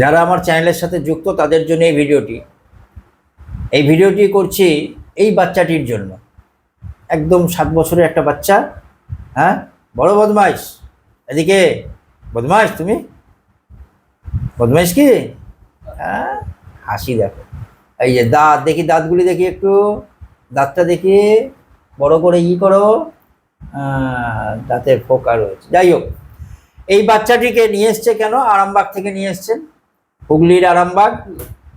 যারা আমার চ্যানেলের সাথে যুক্ত, তাদের জন্য এই ভিডিওটি। এই ভিডিওটি করছি এই বাচ্চাটির জন্য। একদম সাত বছরের একটা বাচ্চা হ্যাঁ? বড় বদমাইশ। এদিকে, বদমাইশ তুমি? বদমাইশ কি? হ্যাঁ? হাসি দেখো। এই যে দাঁত, দেখি দাঁতগুলি দেখি একটু। দাঁতটা দেখি, বড় করে ই করো। দাঁতের ফোকা রয়েছে। যাই হোক, এই বাচ্চাটিকে নিয়ে এসছে কেন? আরামবাগ থেকে নিয়ে এসছেন। হুগলির আরামবাগ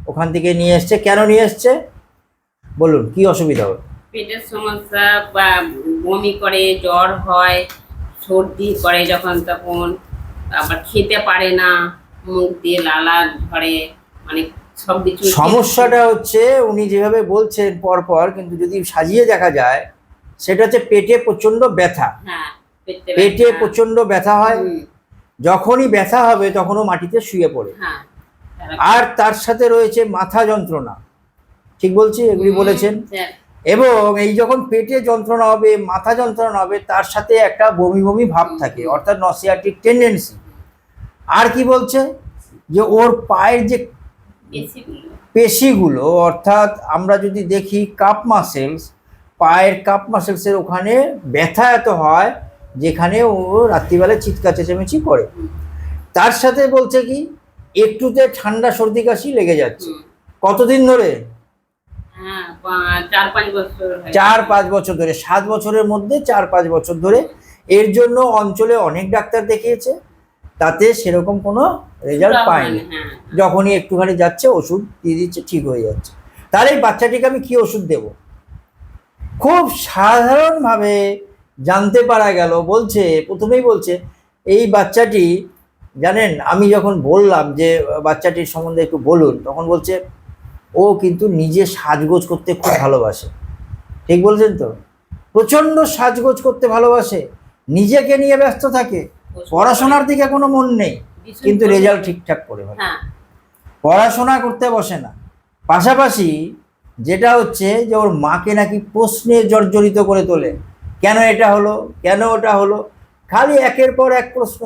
ওখান থেকে নিয়ে এসছে। কেন নিয়ে এসছে? বলুন কি অসুবিধা হবে? পেটের সমস্যা বা বমি করে জ্বর হয় সর্দি করে যখন তখন আবার খেতে পারে না মুখ দিয়ে লালা ধরে মানে সব কিছু সমস্যাটা হচ্ছে উনি যেভাবে বলছেন পরপর কিন্তু যদি সাজিয়ে দেখা যায় সেটা হচ্ছে পেটে প্রচণ্ড ব্যথা। হ্যাঁ পেটে। প্রচণ্ড ব্যথা। হয়। যখনই ব্যথা হবে তখনও মাটিতে শুয়ে পড়ে। হ্যাঁ। আর তার সাথে রয়েছে মাথা যন্ত্রণা। ঠিক বলছি? এগুলি বলেছেন। এবং এই যখন পেটে যন্ত্রণা হবে মাথা যন্ত্রণা হবে তার সাথে একটা বমি বমি ভাব থাকে অর্থাৎ নসিয়াটিক টেন্ডেন্সি আর কি বলছে? যে ওর পায়ের যে পেশিগুলো। পেশিগুলো অর্থাৎ আমরা যদি দেখি কাপ মাসেলস পায়ের কাপ মাসেলসের ওখানে ব্যথা এত হয় যেখানে ও রাত্রিবেলা চিৎকার চেঁচামেচি করে। তার সাথে বলছে কি? একটুতে ঠান্ডা সর্দি কাশি লেগে যাচ্ছে। কতদিন ধরে? হ্যাঁ চার পাঁচ বছর হয়ে ধরে সাত বছরের মধ্যে চার পাঁচ বছর ধরে। এর জন্য অঞ্চলে অনেক ডাক্তার দেখিয়েছে তাতে সেরকম কোনো রেজাল্ট পায়নি। হয়নি, হ্যাঁ যখনই একটুখানি যাচ্ছে ওষুধ দিয়ে দিচ্ছে ঠিক হয়ে যাচ্ছে। তাহলে এই বাচ্চাটিকে আমি কি ওষুধ দেব? খুব সাধারণভাবে জানতে পারা গেল বলছে প্রথমেই বলছে এই বাচ্চাটি জানেন আমি যখন বললাম যে বাচ্চাটির সম্বন্ধে একটু বলুন তখন বলছে ও কিন্তু নিজে সাজগোজ করতে খুব ভালোবাসে। ঠিক বলছেন তো? প্রচণ্ড সাজগোজ করতে ভালোবাসে নিজেকে নিয়ে ব্যস্ত থাকে পড়াশোনার দিকে কোনো মন নেই কিন্তু রেজাল্ট ঠিকঠাক করে ভালো হ্যাঁ। পড়াশোনা করতে বসে না। পাশাপাশি যেটা হচ্ছে যে ওর মাকে নাকি প্রশ্নে জর্জরিত করে তোলে। কেন এটা হলো? কেন ওটা হলো? খালি একের পর এক প্রশ্ন।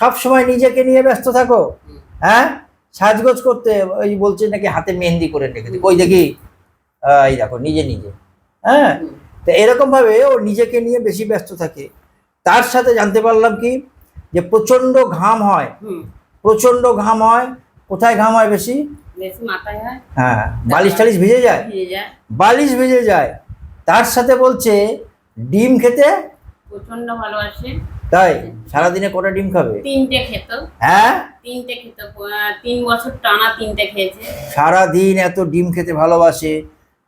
সব সময় নিজেকে নিয়ে ব্যস্ত থাকো। হ্যাঁ? সাজগোজ করতে ওই বলছে নাকি হাতে মেহেন্দি করে রেখে দিই ওই দেখি এই দেখো নিজে নিজে। হ্যাঁ? তো এরকমভাবে ও নিজেকে নিয়ে বেশি ব্যস্ত থাকে। তার সাথে জানতে পারলাম কি? যে প্রচণ্ড ঘাম হয়। হুম, প্রচণ্ড ঘাম হয়। কোথায় ঘাম হয় বেশি? হয়। হ্যাঁ বালিশ টালিশ ভিজে যায়? ভিজে যায়। বালিশ ভিজে যায়। তার সাথে বলছে ডিম খেতে? প্রচণ্ড ভালোবাসে। তাই? সারাদিনে কটা ডিম খাবে? তিনটে খেত। হ্যাঁ? তিনটে খেত। তিন বছর টানা তিনটে খেয়েছে। সারাদিন এত ডিম খেতে ভালোবাসে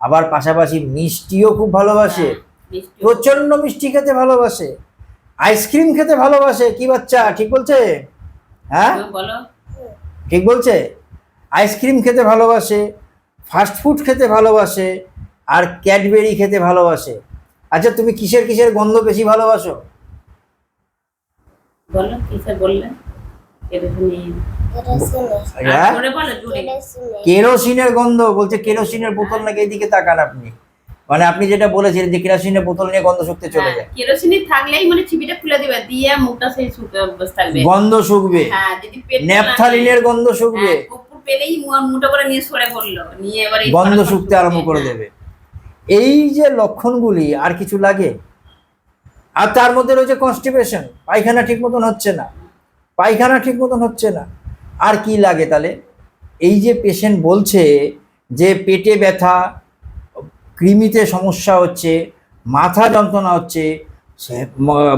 আবার পাশাপাশি মিষ্টিও খুব ভালোবাসে হ্যাঁ, মিষ্টি প্রচণ্ড মিষ্টি খেতে ভালোবাসে আইসক্রিম খেতে ভালোবাসে কি বাচ্চা ঠিক বলছে? হ্যাঁ বলো। ঠিক বলছে? আইসক্রিম খেতে ভালোবাসে ফাস্ট ফুড খেতে ভালোবাসে আর ক্যাডবেরি খেতে ভালোবাসে। আচ্ছা তুমি কিসের কিসের গন্ধ বেশি ভালোবাসো? বলো কিসে বললে কেরোসিনি। হ্যাঁ? কেরোসিনের। গন্ধ বলছে কেরোসিনের বোতল নাকি এইদিকে তাকান আপনি। মানে আপনি যেটা বলেছিলেন যে কেরোসিনের বোতল নিয়ে গন্ধ শুকতে চলে হ্যাঁ, যায়। কেরোসিনি থাকলেই মানে চিবিটা খুলে দিবে দিয়ে মুখটা সেই শুকে থাকবে গন্ধ শুকবে। হ্যাঁ যদি ন্যাপথালিনের গন্ধ শুকবে। কুকুর পেলেই মুঠো করে নিয়ে সরে পড়ল। নিয়ে এবার গন্ধ শুকতে আরম্ভ করে হ্যাঁ। দেবে। এই যে লক্ষণগুলি আর কিছু লাগে? আর তার মধ্যে রয়েছে কনস্টিপেশন পায়খানা ঠিক মতন হচ্ছে না। পায়খানা ঠিক মতন হচ্ছে না। আর কি লাগে তাহলে? এই যে পেশেন্ট বলছে যে পেটে ব্যথা কৃমিতে সমস্যা হচ্ছে মাথা যন্ত্রণা হচ্ছে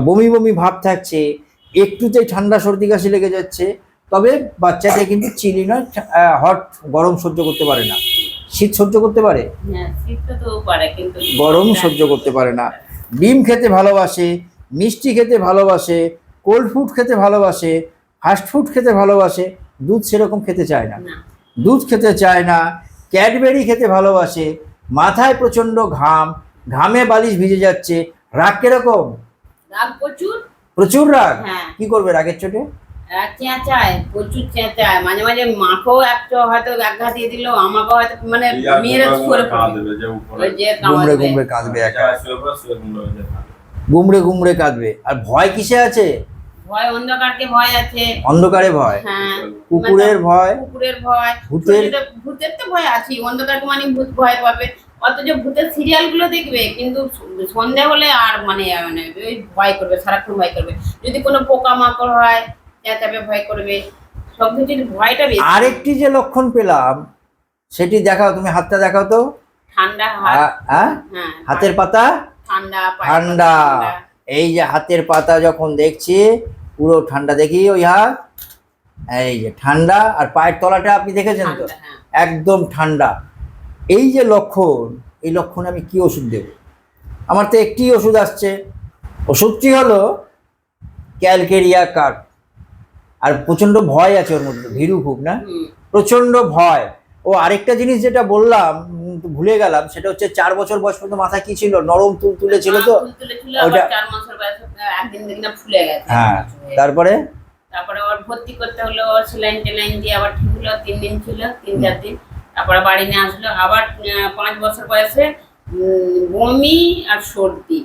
বমি বমি ভাব থাকছে একটুতেই ঠান্ডা সর্দি কাশি লেগে যাচ্ছে তবে বাচ্চাটা কিন্তু চিলি নয় হট গরম সহ্য করতে পারে না। শীত সহ্য করতে পারে? হ্যাঁ গরম সহ্য করতে পারে না। ডিম খেতে ভালোবাসে মিষ্টি খেতে ভালোবাসে কোল্ড ফুড খেতে ভালোবাসে ফাস্ট ফুড খেতে ভালোবাসে দুধ সেরকম খেতে চায় না। দুধ খেতে চায় না ক্যাডবেরি খেতে ভালোবাসে মাথায় প্রচণ্ড ঘাম ঘামে বালিশ ভিজে যাচ্ছে রাগ কীরকম? রাগ প্রচুর। প্রচুর রাগ? হ্যাঁ। কি করবে রাগের চোটে? চেঁচায় প্রচুর চেঁচায় মাঝে মাঝে মাকেও একটা হয়তো আঘাত দিয়ে দিল আমাকেও হয়তো মানে মেয়েরা করে পড়বে ওই গুমড়ে গুমড়ে কাঁদবে। একা। গুমড়ে গুমড়ে কাঁদবে। আর ভয় কিসে আছে? ভয় অন্ধকারকে ভয় আছে। অন্ধকারে ভয়? হ্যাঁ। কুকুরের ভয়? কুকুরের ভয়। ভূতের? ভূতের তো ভয় আছে অন্ধকারকে মানে ভূত ভয় পাবে। অথচ ভূতের সিরিয়ালগুলো দেখবে কিন্তু সন্ধ্যা হলে আর মানে মানে ওই ভয় করবে সারাক্ষণ ভয় করবে। যদি কোনো পোকা মাকড় হয় চেঁচাবে ভয় করবে। সব কিছুর ভয়টা বেশি। আরেকটি যে লক্ষণ পেলাম সেটি দেখাও তুমি হাতটা দেখাও তো। ঠান্ডা আ- আ? হ্যাঁ? হাতের পাতা? ঠান্ডা ঠান্ডা। এই যে হাতের পাতা যখন দেখছি পুরো ঠান্ডা দেখি ওই হাত। এই যে ঠান্ডা আর পায়ের তলাটা আপনি দেখেছেন তো? হ্যাঁ। একদম ঠান্ডা। এই যে লক্ষণ এই লক্ষণে আমি কি ওষুধ দেব? আমার তো একটি ওষুধ আসছে। ওষুধটি হলো ক্যালকেরিয়া কার্ড। আর প্রচণ্ড ভয় আছে ওর মধ্যে ভীরু খুব না? হুম, প্রচণ্ড ভয়। ও আরেকটা জিনিস যেটা বললাম ভুলে গেলাম সেটা হচ্ছে চার বছর বয়স পর্যন্ত মাথা কি ছিল? নরম তুল তুলে ছিল তো ওটা- চার মাসের বয়সে একদিন দেখি না ফুলে গেছে। হ্যাঁ তারপরে? তারপরে ওর ভর্তি করতে হলো ওর সেলাইন টেলাইন দিয়ে আবার ঠিক হলো তিন দিন ছিল তিন চার দিন। তারপরে বাড়ি নিয়ে আসলো আবার পাঁচ বছর বয়সে বমি আর সর্দি।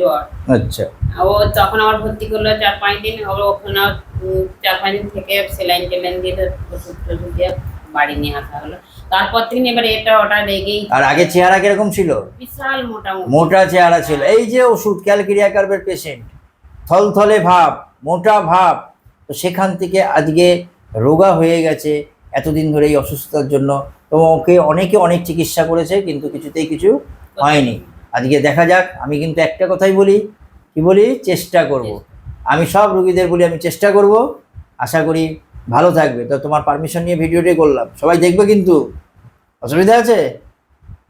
জ্বর আচ্ছা। ও তখন আবার ভর্তি করল চার পাঁচ দিন আবার ওখানে চার পাঁচ দিন থেকে সেলাইন টেলাইন দিয়ে ওষুধ টষুধ দিয়ে বাড়ি নিয়ে আসা হলো। তারপর থেকে এবার এটা ওটা লেগেই আর আগে চেহারা কীরকম ছিল? বিশাল মোটামুটি। মোটা চেহারা ছিল। এই যে ওষুধ ক্যালকেরিয়া কার্ভের পেশেন্ট থলথলে ভাব মোটা ভাব তো সেখান থেকে আজকে রোগা হয়ে গেছে এতদিন ধরে এই অসুস্থতার জন্য। তো ওকে অনেকে অনেক চিকিৎসা করেছে কিন্তু কিছুতেই কিছু হয়নি। আজকে দেখা যাক, আমি কিন্তু একটা কথাই বলি, কি বলি? চেষ্টা করব। আমি সব রুগীদের বলি, আমি চেষ্টা করব। আশা করি ভালো থাকবে। তো তোমার পারমিশন নিয়ে ভিডিওটি করলাম। সবাই দেখবে কিন্তু? অসুবিধা আছে?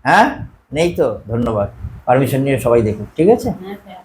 হ্যাঁ? নেই তো? ধন্যবাদ। পারমিশন নিয়ে সবাই দেখুন ঠিক আছে? হ্যাঁ স্যার